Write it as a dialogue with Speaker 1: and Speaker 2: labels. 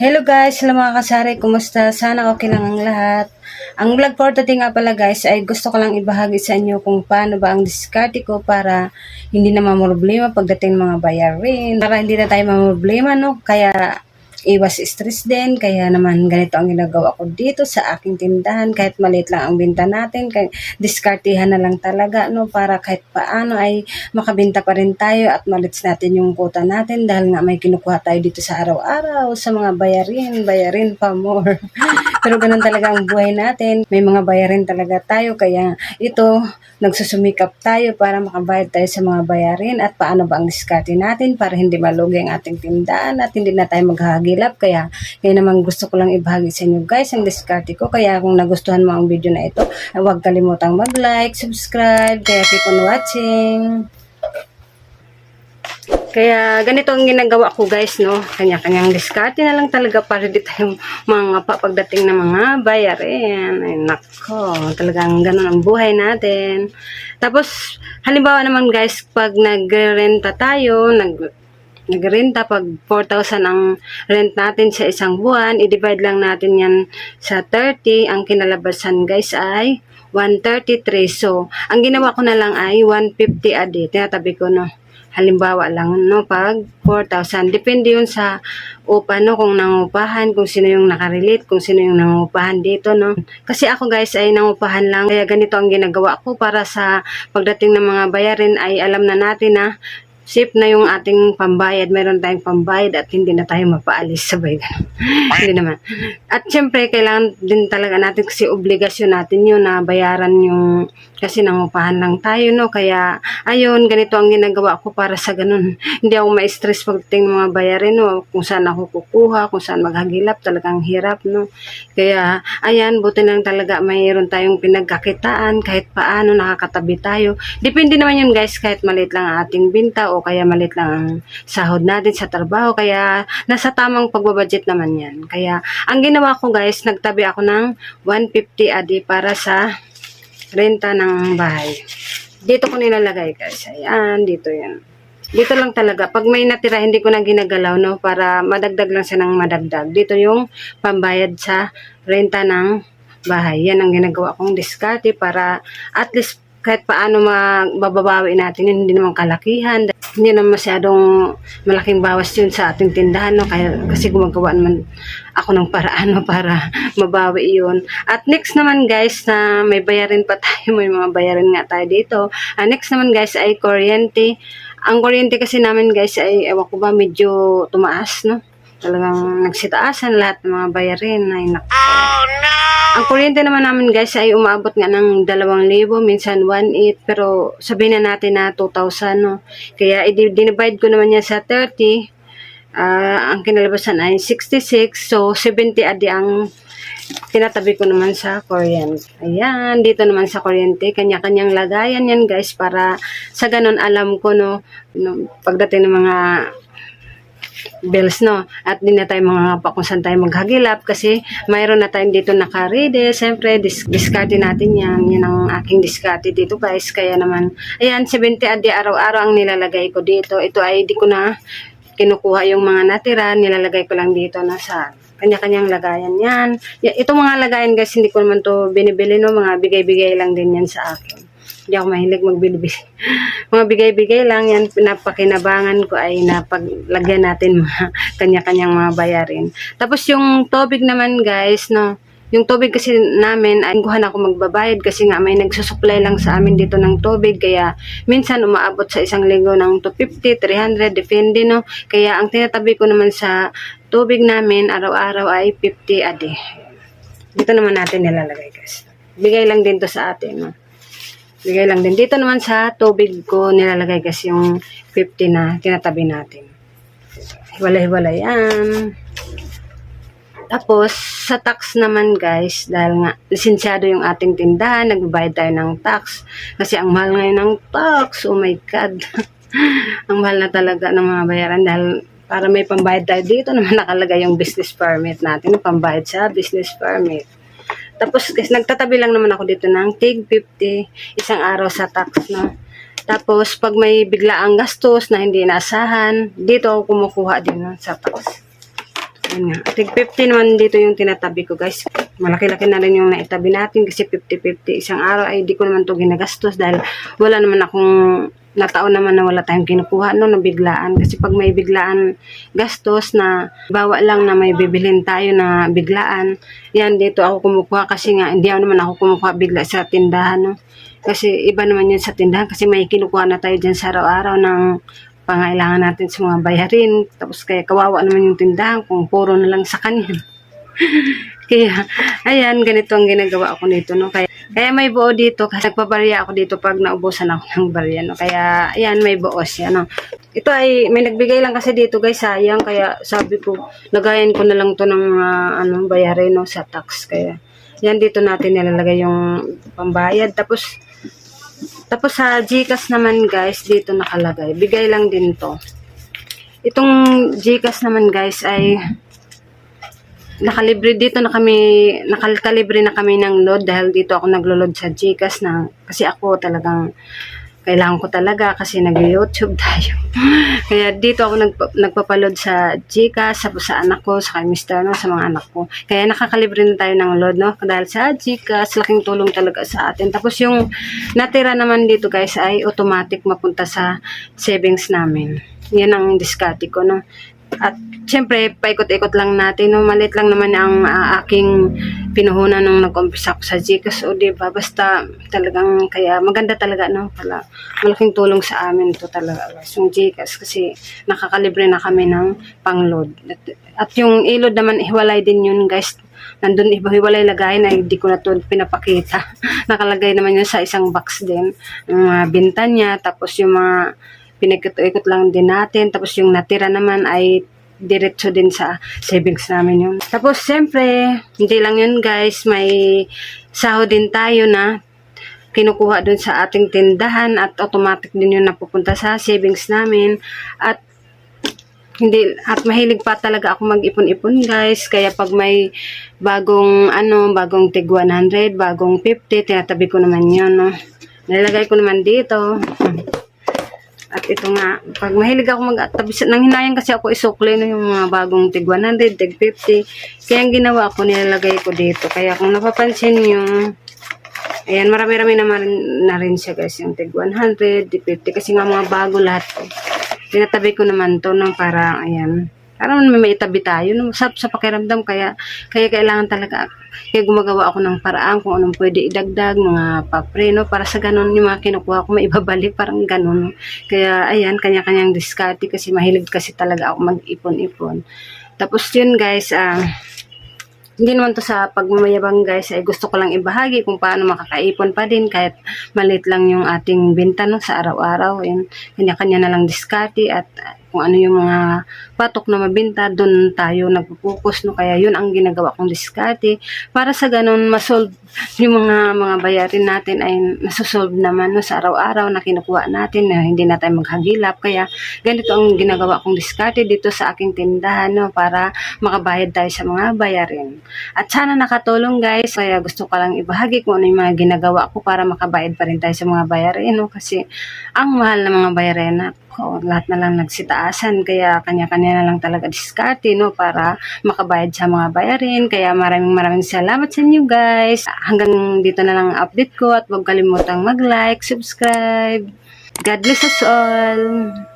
Speaker 1: Hello guys, hello mga kasari, kumusta? Sana okay lang ang lahat. Ang vlog for today nga pala guys ay gusto ko lang ibahagi sa inyo kung paano ba ang diskarte ko para hindi na mamroblema pagdating ng mga bayarin. Para hindi na tayo mamroblema no, kaya iwas stress din. Kaya naman ganito ang ginagawa ko dito sa aking tindahan. Kahit maliit lang ang binta natin, kaya diskartihan na lang talaga no, para kahit paano ay makabinta pa rin tayo at malits natin yung quota natin dahil nga may kinukuha tayo dito sa araw-araw sa mga bayarin, bayarin pa more. Pero ganun talaga ang buhay natin. May mga bayarin talaga tayo. Kaya ito, nagsusumikap tayo para makabayad tayo sa mga bayarin at paano ba ang diskarte natin para hindi malugi ang ating tindahan at hindi na tayo maghahagilap. Kaya, kaya naman gusto ko lang ibahagi sa inyo guys ang diskarte ko. Kaya kung nagustuhan mo ang video na ito, huwag kalimutang mag-like, subscribe. Kaya keep on watching. Kaya ganito ang ginagawa ko guys, no? Kanya-kanyang diskarte na lang talaga para di tayong mga pagdating ng mga bayarin. Ay nako, talagang ganun ang buhay natin. Tapos, halimbawa naman guys, pag nagrenta tayo, nag nagrenta pag 4,000 ang rent natin sa isang buwan, i-divide lang natin yan sa 30. Ang kinalabasan guys ay 133. So, ang ginawa ko na lang ay 150 a day. Tinatabi ko no halimbawa lang no pag 4,000 depende yun sa upa no kung nangupahan kung sino yung nakarelate kung sino yung nangupahan dito no kasi ako guys ay nangupahan lang kaya ganito ang ginagawa ko para sa pagdating ng mga bayarin ay alam na natin na safe na yung ating pambayad, meron tayong pambayad at hindi na tayo mapaalis sabay ganun. hindi naman. At syempre, kailangan din talaga natin kasi obligasyon natin yun na bayaran yung kasi nangupahan lang tayo, no? Kaya, ayun, ganito ang ginagawa ko para sa ganun. Hindi ako ma-stress pagdating ng mga bayarin, no? Kung saan ako kukuha, kung saan maghagilap, talagang hirap, no? Kaya, ayan, buti lang talaga mayroon tayong pinagkakitaan, kahit paano nakakatabi tayo. Depende naman yun, guys, kahit maliit lang ang ating binta o kaya maliit lang ang sahod natin sa trabaho. Kaya, nasa tamang pagbabudget naman yan. Kaya, ang ginawa ko, guys, nagtabi ako ng 150 a para sa renta ng bahay. Dito ko nilalagay guys. Ayan, dito yan. Dito lang talaga. Pag may natira, hindi ko na ginagalaw, no? Para madagdag lang siya ng madagdag. Dito yung pambayad sa renta ng bahay. Yan ang ginagawa kong diskarte para at least kahit paano mababawi natin yun, hindi naman kalakihan. Hindi naman masyadong malaking bawas yun sa ating tindahan, no? Kaya, kasi gumagawa naman ako ng paraan no, para mabawi yun. At next naman guys, na may bayarin pa tayo, may mga bayarin nga tayo dito. Ah, next naman guys ay kuryente. Ang kuryente kasi namin guys ay, ewan ko ba, medyo tumaas, no? Talagang nagsitaasan lahat ng mga bayarin. Ay, naku. Ang kuryente naman namin guys ay umaabot nga ng 2,000, minsan 1,800, pero sabihin na natin na 2,000, no? Kaya i-divide ko naman yan sa 30, ah, ang kinalabasan ay 66, so 70 adi ang tinatabi ko naman sa kuryente. Ayan, dito naman sa kuryente, kanya-kanyang lagayan yan guys, para sa ganun alam ko, no, no pagdating ng mga bills, no? At di na tayo mga pa kung saan tayo maghagilap kasi mayroon na tayong dito naka-ready. Siyempre, dis discarte natin yan. Yan ang aking discarte dito, guys. Kaya naman, ayan, 70 adi araw-araw ang nilalagay ko dito. Ito ay di ko na kinukuha yung mga natira. Nilalagay ko lang dito na sa kanya-kanyang lagayan yan. Itong mga lagayan, guys, hindi ko naman to binibili, no? Mga bigay-bigay lang din yan sa akin. Hindi ako mahilig magbili mga bigay-bigay lang yan, napakinabangan ko ay napaglagyan natin mga kanya-kanyang mga bayarin. Tapos yung tubig naman guys, no, yung tubig kasi namin, ay kuhan ako magbabayad kasi nga may nagsusupply lang sa amin dito ng tubig. Kaya minsan umaabot sa isang linggo ng 250, 300, depende no. Kaya ang tinatabi ko naman sa tubig namin araw-araw ay 50 a day. Dito naman natin nilalagay guys. Bigay lang din to sa atin. No? Bigay lang din. Dito naman sa tubig ko nilalagay kasi yung 50 na tinatabi natin. Hiwalay-hiwalay yan. Tapos, sa tax naman guys, dahil nga lisensyado yung ating tindahan, nagbabayad tayo ng tax. Kasi ang mahal ngayon ng tax, oh my God. ang mahal na talaga ng mga bayaran dahil para may pambayad tayo dito naman nakalagay yung business permit natin, pambayad sa business permit. Tapos, guys, nagtatabi lang naman ako dito ng tig 50, isang araw sa tax, no? Tapos, pag may biglaang gastos na hindi inaasahan, dito ako kumukuha din no, sa tax. Yan nga. Tig 50 naman dito yung tinatabi ko guys. Malaki-laki na rin yung naitabi natin kasi 50-50. Isang araw ay di ko naman to ginagastos dahil wala naman akong nataon naman na wala tayong kinukuha no, na biglaan. Kasi pag may biglaan gastos na bawa lang na may bibilhin tayo na biglaan, yan dito ako kumukuha kasi nga hindi ako naman ako kumukuha bigla sa tindahan. No? Kasi iba naman yun sa tindahan kasi may kinukuha na tayo dyan sa araw-araw ng pangailangan natin sa mga bayarin. Tapos kaya kawawa naman yung tindahan kung puro na lang sa kanya. kaya, ayan, ganito ang ginagawa ko nito, no? Kaya, kaya may buo dito, kasi nagpabarya ako dito pag naubusan ako ng barya, no? Kaya, ayan, may buo siya, no? Ito ay, may nagbigay lang kasi dito, guys, sayang. Kaya, sabi ko, lagayan ko na lang to ng, ah, ano, bayarin, no, sa tax. Kaya, yan dito natin nilalagay yung pambayad. Tapos, tapos sa Gcash naman guys, dito nakalagay. Bigay lang din to. Itong Gcash naman guys ay nakalibre dito na kami, nakalkalibre na kami ng load dahil dito ako naglo-load sa Gcash na kasi ako talagang kailangan ko talaga kasi nag-YouTube tayo. Kaya dito ako nagpa, nagpapaload sa Gcash, sa, sa anak ko, sa kay Mr. No, sa mga anak ko. Kaya nakakalibre na tayo ng load, no? Dahil sa Gcash, laking tulong talaga sa atin. Tapos yung natira naman dito guys ay automatic mapunta sa savings namin. Yan ang diskarte ko, no? At syempre, paikot-ikot lang natin. No? Malit lang naman ang ah, aking pinuhunan nung nag-umpisa ako sa Gcash. O diba, basta talagang kaya maganda talaga. No? Pala, malaking tulong sa amin to talaga. guys, Yung Gcash kasi nakakalibre na kami ng pangload. At, at yung ilod naman, ihiwalay din yun guys. Nandun iba hiwalay lagayan ay hindi ko na to pinapakita. Nakalagay naman yun sa isang box din. Yung mga binta niya, tapos yung mga pinagkot-ikot lang din natin. Tapos yung natira naman ay diretso din sa savings namin yun. Tapos, siyempre, hindi lang yun guys, may sahod din tayo na kinukuha dun sa ating tindahan at automatic din yun napupunta sa savings namin. At hindi at mahilig pa talaga ako mag-ipon-ipon guys kaya pag may bagong ano bagong tig 100 bagong 50 tinatabi ko naman yun no nilagay ko naman dito at ito nga, pag mahilig ako mag-tabi, nang hinayang kasi ako isukli no, yung mga bagong tig 100, tig 50. Kaya ang ginawa ko, nilalagay ko dito. Kaya kung napapansin nyo, ayan, marami-rami naman na rin siya guys, yung tig 100, tig 50. Kasi nga mga bago lahat ko. Ko naman to ng para, ayan, para may maitabi tayo no? sa, sa pakiramdam kaya kaya kailangan talaga kaya gumagawa ako ng paraan kung anong pwede idagdag mga papreno para sa ganun yung mga kinukuha ko maibabalik parang ganun kaya ayan kanya-kanyang diskarte kasi mahilig kasi talaga ako mag-ipon-ipon tapos yun guys ah hindi naman to sa pagmamayabang guys ay gusto ko lang ibahagi kung paano makakaipon pa din kahit maliit lang yung ating benta no, sa araw-araw. Yun, kanya-kanya na lang diskarte at uh, kung ano yung mga patok na mabinta, doon tayo nagpo-focus. No? Kaya yun ang ginagawa kong diskarte. Para sa ganun, masolve yung mga mga bayarin natin ay nasosolve naman no, sa araw-araw na kinukuha natin na hindi na tayo maghagilap. Kaya ganito ang ginagawa kong diskarte dito sa aking tindahan no, para makabayad tayo sa mga bayarin. At sana nakatulong guys. Kaya gusto ko lang ibahagi kung ano yung mga ginagawa ko para makabayad pa rin tayo sa mga bayarin. No? Kasi ang mahal ng mga bayarin na ko, lahat na lang nagsitaasan. Kaya kanya-kanya na lang talaga diskarte no? para makabayad sa mga bayarin. Kaya maraming maraming salamat sa inyo guys. Hanggang dito na lang ang update ko at huwag kalimutang mag-like, subscribe. God bless us all.